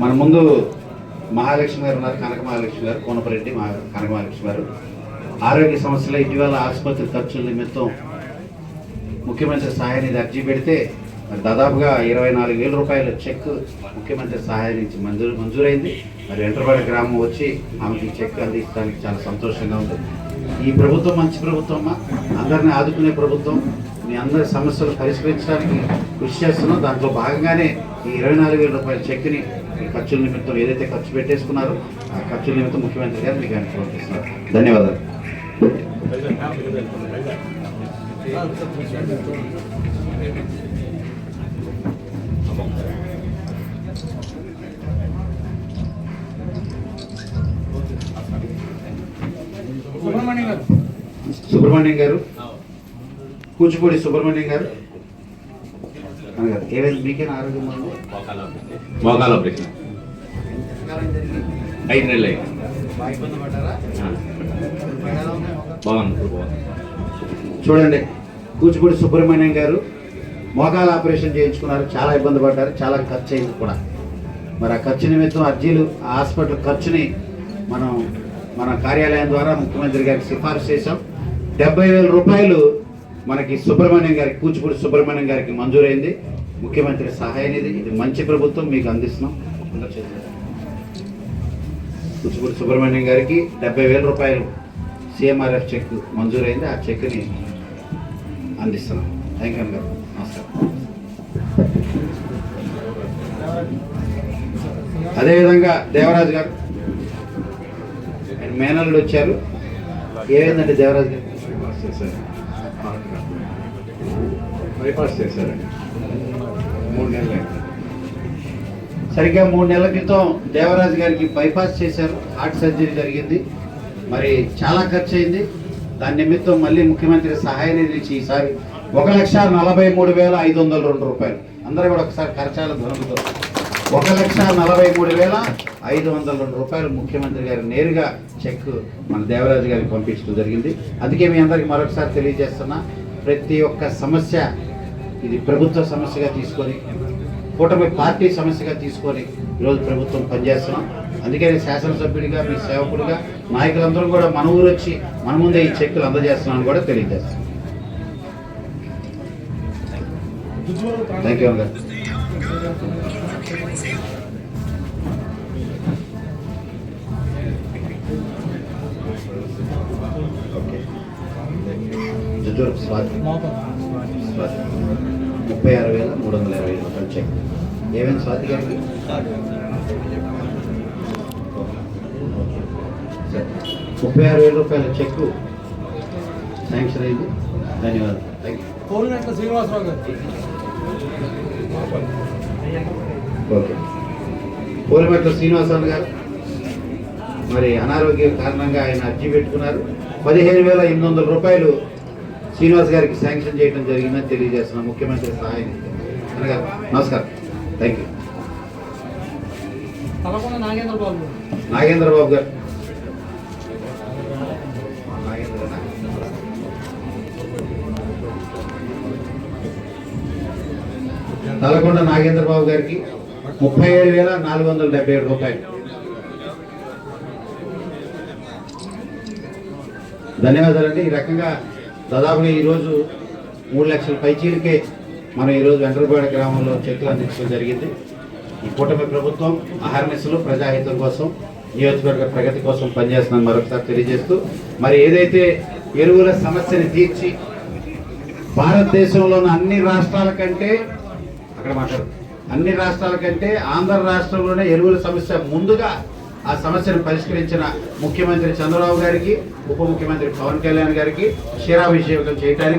మన ముందు మహాలక్ష్మి గారు ఉన్నారు కనక మహాలక్ష్మి గారు కోనపరెడ్డి మహా కనక మహాలక్ష్మి గారు. ఆరోగ్య సమస్యలు ఇటీవల ఆసుపత్రి ఖర్చుల నిమిత్తం ముఖ్యమంత్రి సహాయ నిధి అర్జీ పెడితే మరి దాదాపుగా ఇరవై నాలుగు వేల రూపాయల చెక్ ముఖ్యమంత్రి సహాయం నుంచి మంజూరు మంజూరైంది. మరి వెంటరపాడు గ్రామం వచ్చి ఆమెకి చెక్ అందించడానికి చాలా సంతోషంగా ఉంది. ఈ ప్రభుత్వం మంచి ప్రభుత్వం అందరిని ఆదుకునే ప్రభుత్వం. మీ అందరి సమస్యలు పరిష్కరించడానికి కృషి చేస్తున్నాం దాంట్లో భాగంగానే ఈ ఇరవై నాలుగు వేల రూపాయల చెక్ని ఈ ఖర్చుల నిమిత్తం ఏదైతే ఖర్చు పెట్టేసుకున్నారో ఆ ఖర్చుల నిమిత్తం ముఖ్యమంత్రి గారు మీకు ఆయన సమర్పిస్తున్నారు ధన్యవాదాలు. సుబ్రహ్మణ్యం గారు. కూచిపూడి సుబ్రహ్మణ్యం గారు? అనగారు ఏమైంది మీకేనా ఆరోగ్యం? మోకాల ఆపరేషన్ ఐదు నెలలు? బాగుంది చూడండి కూచిపూడి సుబ్రహ్మణ్యం గారు మోకాల ఆపరేషన్ చేయించుకున్నారు. చాలా ఇబ్బంది పడ్డారు చాలా ఖర్చు అయింది కూడా. మరి ఆ ఖర్చు నిమిత్తం అర్జీలు హాస్పిటల్ ఖర్చుని మనం మన కార్యాలయం ద్వారా ముఖ్యమంత్రి గారికి సిఫారసు చేశాం. డెబ్బై వేల రూపాయలు మనకి సుబ్రహ్మణ్యం గారికి కూచిపూడి సుబ్రహ్మణ్యం గారికి మంజూరైంది. ముఖ్యమంత్రి సహాయ నిధి ఇది మంచి ప్రభుత్వం మీకు అందిస్తున్నాం. కూచిపూడి సుబ్రహ్మణ్యం గారికి డెబ్బై వేల రూపాయలు సిఎంఆర్ఎఫ్ చెక్ మంజూరైంది. ఆ చెక్ని అందిస్తున్నాం. థ్యాంక్ యూ గారు నమస్కారం. అదేవిధంగా దేవరాజు గారు మేనల్లుడు వచ్చారు. ఏమైందండి దేవరాజు గారు? బైపాస్ చేశారండి మూడు నెలలు. సరిగ్గా మూడు నెలల క్రితం దేవరాజు గారికి బైపాస్ చేశారు. హార్ట్ సర్జరీ జరిగింది. మరి చాలా ఖర్చు అయింది దాని నిమిత్తం మళ్ళీ ముఖ్యమంత్రి సహాయ నిధి ఇచ్చి ఈసారి ఒక లక్ష నలభై మూడు వేల ఐదు వందల రెండు రూపాయలు. అందరూ కూడా ఒకసారి ఖర్చాల ధనంతో ఒక లక్ష నలభై మూడు వేల ఐదు వందల రెండు రూపాయలు ముఖ్యమంత్రి గారు నేరుగా చెక్ మన దేవరాజు గారికి పంపించడం జరిగింది. అందుకే మీ అందరికి మరొకసారి తెలియజేస్తున్నా ప్రతి ఒక్క సమస్య ఇది ప్రభుత్వ సమస్యగా తీసుకొని కూటమి పార్టీ సమస్యగా తీసుకొని ఈరోజు ప్రభుత్వం పనిచేస్తున్నాం. అందుకని శాసనసభ్యుడిగా మీ సేవకుడిగా నాయకులందరూ కూడా మన ఊరు వచ్చి మన ముందే ఈ చెక్కులు అందజేస్తున్నామని కూడా తెలియజేస్తున్నాం. థ్యాంక్ యూ గారు స్వాతి ముప్పై ఆరు వేల మూడు వందల ఇరవై ఐదు రూపాయలు చెక్. ఏమైంది స్వాతి గారికి. ముప్పై ఆరు వేల రూపాయల చెక్ శాంక్షన్ అయింది ధన్యవాదాలు. థ్యాంక్ యూ శ్రీనివాసరావు గారు. ఓకే. పోలిమెట్ల శ్రీనివాసరావు గారు మరి అనారోగ్యం కారణంగా ఆయన అర్జీ పెట్టుకున్నారు. పదిహేను వేల ఎనిమిది వందల రూపాయలు శ్రీనివాస్ గారికి శాంక్షన్ చేయడం జరిగిందని తెలియజేస్తున్నాం. ముఖ్యమంత్రి సహాయం నమస్కారం. Thank you Talakonda Nagendra Babu garu. Nagendra Babu గారు. నాగేంద్రనా? నల్గొండ నాగేంద్ర బాబు గారికి ముప్పై ఏడు వేల నాలుగు వందల డెబ్బై ఏడు రూపాయలు. ధన్యవాదాలండి. ఈ రకంగా దాదాపుగా ఈరోజు మూడు లక్షల పైచీలకే మనం ఈరోజు వెంకటపాడ గ్రామంలో చెట్లు అందించడం జరిగింది. ఈ కూటమి ప్రభుత్వం అహర్నిశలు ప్రజాహితం కోసం నియోజకవర్గ ప్రగతి కోసం పనిచేస్తుందని మరొకసారి తెలియజేస్తూ మరి ఏదైతే ఎరువుల సమస్యని తీర్చి భారతదేశంలోని అన్ని రాష్ట్రాల కంటే అక్కడ మాట్లాడు అన్ని రాష్ట్రాల కంటే ఆంధ్ర రాష్ట్రంలోనే ఎరువుల సమస్య ముందుగా ఆ సమస్యను పరిష్కరించిన ముఖ్యమంత్రి చంద్రబాబు గారికి ఉప ముఖ్యమంత్రి పవన్ కళ్యాణ్ గారికి క్షీరాభిషేకం చేయడానికి